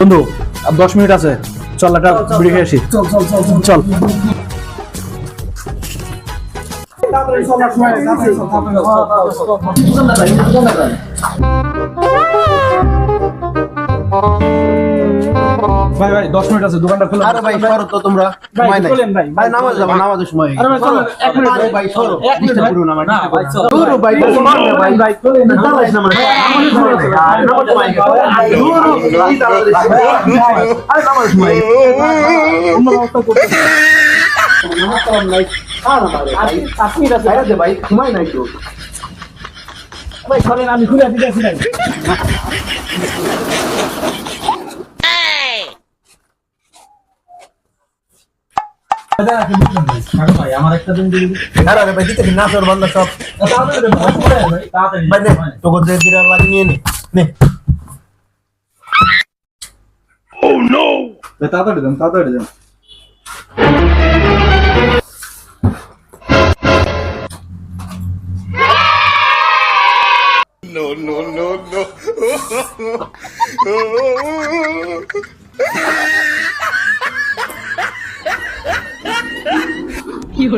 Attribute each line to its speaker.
Speaker 1: বন্ধু দশ মিনিট আছে। চল একটা বিড়ি খেয়ে আসি।
Speaker 2: চল। চল। চল চল
Speaker 1: চল। ভাই ভাই দশ মিনিট আছে দোকানটা খোলা।
Speaker 3: আরে ভাই সরো তো তোমরা।
Speaker 1: ভাই,
Speaker 3: সময় নাই।
Speaker 1: চলেন ভাই,
Speaker 3: ভাই নামাজ যাব নামাজের সময়
Speaker 1: আরে ভাই। চলেন, এক মিনিট
Speaker 3: আরে ভাই সরো
Speaker 1: এক মিনিট ভাই।
Speaker 3: করো না আমার,
Speaker 1: না, ভাই,
Speaker 3: না। দূর ভাই না ভাই
Speaker 1: ভাই, চলেন, না,
Speaker 3: নামাজ না আর নামাজ সময় দূর, এই। আরে নামাজ সময়।
Speaker 1: করতে
Speaker 3: নামাজ কালাম নাই। আর ভাই, ভাই।
Speaker 1: আছে
Speaker 3: বাইরে ভাই, সময় নাই তো।
Speaker 1: ভাই আমি ঘুরে দিতেছি ভাই।
Speaker 3: Oh, তাড়াতাড়ি দেন তাড়াতাড়ি দেন। No,
Speaker 1: no, no, no. কি